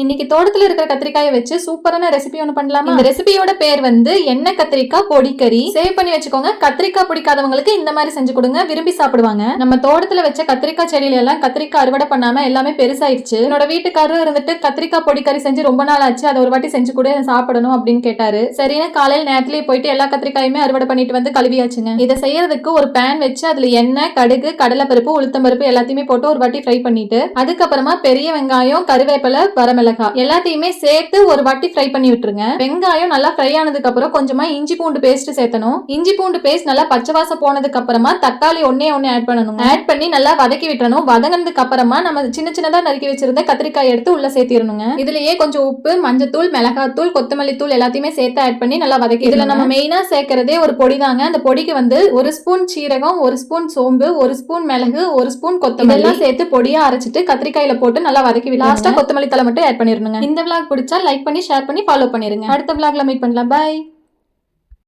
இன்னைக்கு தோட்டத்துல இருக்கிற கத்திரிக்காயை வச்சு சூப்பரான ரெசிபி ஒன்று பண்ணலாமா? இந்த ரெசிபியோட பேர் வந்து எண்ணெய் கத்திரிக்காய் பொடிக்கறி. சேவ் பண்ணி வச்சுக்கோங்க. கத்திரிக்காய் பிடிக்காதவங்களுக்கு இந்த மாதிரி செஞ்சு கொடுங்க. விரும்பி சாப்பிடுவாங்க. நம்ம தோட்டத்துல வச்ச கத்திரிக்காய் செடியில எல்லாம் கத்திரிக்காய் அறுவடை பண்ணாம எல்லாமே பெருசாயிருச்சு. என்னோட வீட்டுக்காரரும் இருந்துட்டு கத்திரிக்காய் பொடிக்கறி செஞ்சு ரொம்ப நாள் ஆச்சு. அதை ஒரு வாட்டி செஞ்சு கூட சாப்பிடணும் அப்படின்னு கேட்டாரு. சரின்னு காலையில் நேரத்திலேயே போயிட்டு எல்லா கத்திரிக்காயுமே அறுவடை பண்ணிட்டு வந்து கழுவியாச்சுங்க. இதை செய்யறதுக்கு ஒரு பேன் வச்சு அதுல எண்ணெய் கடுகு கடலைப்பருப்பு உளுத்தம்பருப்பு எல்லாத்தையுமே போட்டு ஒரு வாட்டி ஃப்ரை பண்ணிட்டு அதுக்கப்புறமா பெரிய வெங்காயம் கருவேப்பிலை வரமிளகாய் எல்லாத்தையுமே சேர்த்து ஒரு வாட்டி ஃப்ரை பண்ணி விட்டுருங்க. வெங்காயம் நல்லா ஃப்ரை ஆனதுக்கு அப்புறம் கொஞ்சமா இஞ்சி பூண்டு பேஸ்ட் சேர்த்தணும். இஞ்சி பூண்டு பேஸ்ட் நல்லா பச்சை வாசம் போனதுக்கு அப்புறமா தக்காளி ஒன்னே ஒண்ணு ஆட் பண்ணணும். ஆட் பண்ணி நல்லா வதக்கி விட்டுறணும். வதங்கினதுக்கு அப்புறமா நம்ம சின்ன சின்னதா நறுக்கி வச்சிருந்த கத்திரிக்காய் எடுத்து உள்ள சேர்த்திடணுங்க. இதுலயே கொஞ்சம் உப்பு மஞ்சத்தூள் மிளகாத்தூள் கொத்தமல்லி தூள் எல்லாத்தையுமே சேர்த்து ஆட் பண்ணி நல்லா வதக்கி இதுல நம்ம மெயினா சேர்க்கறதே ஒரு பொடி தாங்க. அந்த பொடிக்கு வந்து ஒரு ஸ்பூன் சீரகம் ஒரு ஸ்பூன் சோம்பு ஒரு ஸ்பூன் மிளகு ஒரு ஸ்பூன் கொத்தமல்லி. சேர்த்து பொடியா அரைச்சிட்டு கத்திரிக்காயில போட்டு நல்லா வதக்கி லாஸ்டா கொத்தமல்லி தலை மட்டும் ஆட் பண்ணிருங்க இந்த விளாக் பிடிச்சா லைக் பண்ணி ஷேர் பண்ணி ஃபாலோ பண்ணிருங்க. அடுத்த விளாக்ல மீட் பண்ணலாம். பை